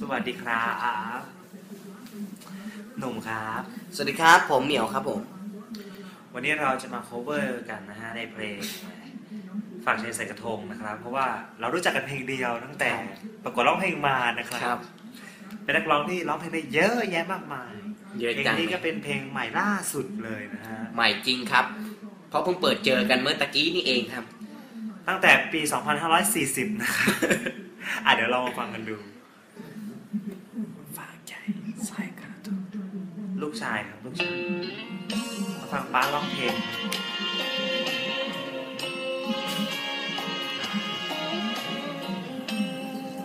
สวัสดีครับหนุ่มครับ สวัสดีครับ ผมเหมียวครับผม วันนี้เราจะมา cover กันนะฮะในเพลงฝากใจใส่กระทงนะครับ เพราะว่าเรารู้จักกันเพลงเดียวตั้งแต่ประกวดร้องเพลงมานะครับ เป็นนักร้องที่ร้องเพลงได้เยอะแยะมากมายเยอะเพลงจังนี้ก็เป็นเพลงใหม่ล่าสุดเลยนะฮะใหม่จริงครับ เพราะเพิ่งเปิดเจอกันเมื่อตะกี้นี่เองครับ ตั้งแต่ปี 2540 นะครับอะเดี๋ยวเรามาฟังกันดู ฝากใจใส่กระทง ลูกชายครับลูกชายมาฟังป้าร้องเพลง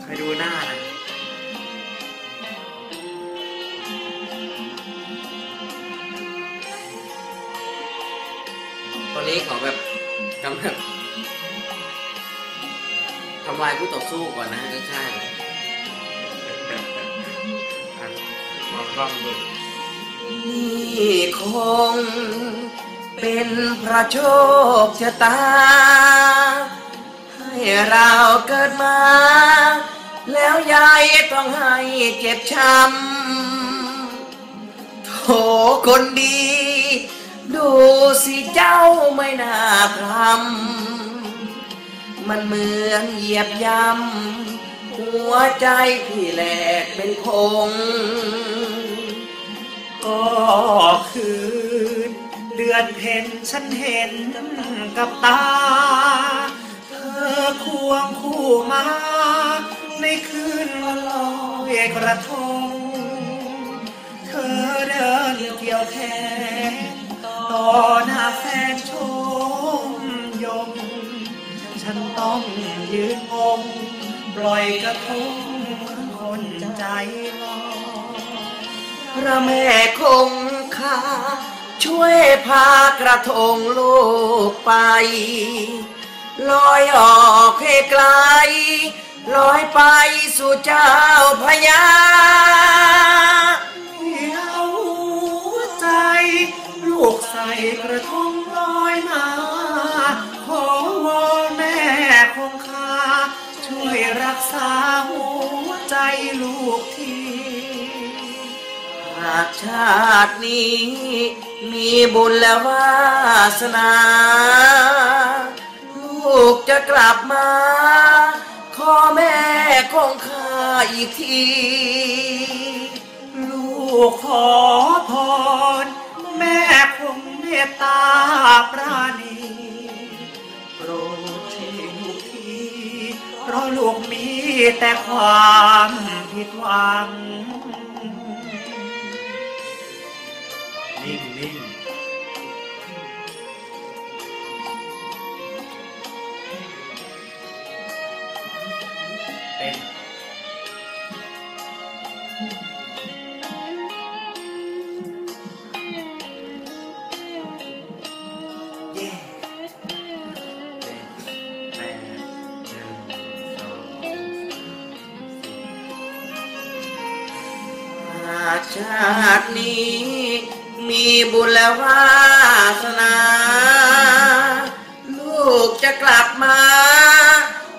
ใครดูหน้านะตอนนี้ขอแบบกำลังทำลายผู้ต่อสู้ก่อนนะฮะข้างอะมองกล้องดูๆ นี่คงเป็นพระโชคชะตา ให้เราเกิดมา แล้วยายต้องให้เจ็บช้ำโถคนดี ดูสิเจ้าไม่น่าทำมันเหมือนเหยียบย่ำหัวใจพี่แหลกเป็นพง ก็คืนเดือนเพ็ญฉันเห็นกับตา เธอควงคู่มา ในคืนวันลอยกระทง เธอเดินเกี่ยวแขนต่อหน้าแฟนชมยงฉันต้องยืนงงปล่อยกระทงคนใจลอย พระแม่คงคาช่วยพากระทงลูกไป ลอยออกให้ไกล ลอยไปสู่เจ้าพญาเดียวใจ ลูกใส่กระทงลอยมา ขอวอนแม่คงคาช่วยรักษาหัวากชาตินี้ มีบุญและวาสนา ลูกจะกลับมา ขอแม่คงคาอีกที ลูกขอพร แม่คงเมตตาปราณีโปรดช่วยลูกทีเพราะลูกมีแต่ความ ชาตินี้ มีบุญและวาสนา ลูกจะกลับมา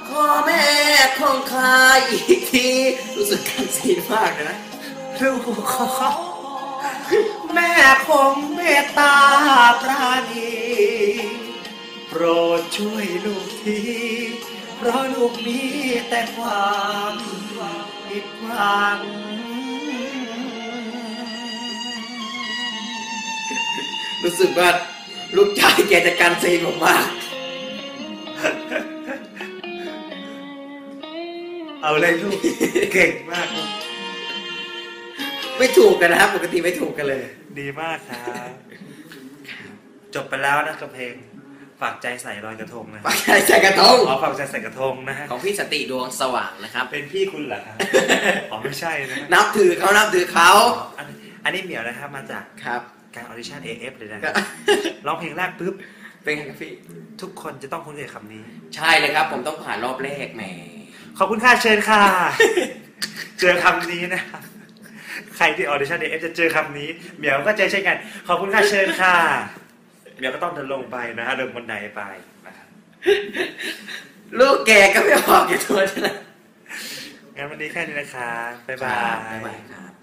ขอแม่คงคาอีกที รู้สึกกันสีมากเลยนะลูกขอแม่คงเมตตาปราณีโปรดช่วยลูกที เพราะลูกมีแต่ความผิดหวัง รู้สึกว่าลูกชายแกจะกันซีนผมมาก เอาเลยลูก เก่งมากลูกไม่ถูกกันนะครับปกติไม่ถูกกันเลย ดีมากครับ จบไปแล้วนะกับเพลง ฝากใจใส่รอยกระทงนะปากใจใส่กระทงอ๋อฝากใจใส่กระทงนะฮะของพี่สติดวงสว่างนะครับ เป็นพี่คุณเหรอครับอ๋อไม่ใช่นะนับถือเขานับถือเขา อันอันนี้เหมียวนะครับมาจากครับ การออดิชั่น AF เลยนะก็ร้องเพลงแรกปุ๊บ เป็นไงครับพี่ ทุกคนจะต้องคุ้นเคยคำนี้ ใช่เลยครับ ผมต้องผ่านรอบแรกแหม ขอบคุณค่ะเชิญค่ะ เจอคำนี้นะครับใครที่ออดิชั่น AF จะเจอคำนี้เหมียวก็เจอเช่นกัน ขอบคุณค่ะเชิญค่ะเหมียวก็ต้องเดินลงไปนะฮะเดินบันไดไปนะครับลูกแกก็ไม่ออกอยู่ตัวนะงั้นวันนี้แค่นี้นะคะบ๊ายครับาบ๊ายยบายครับ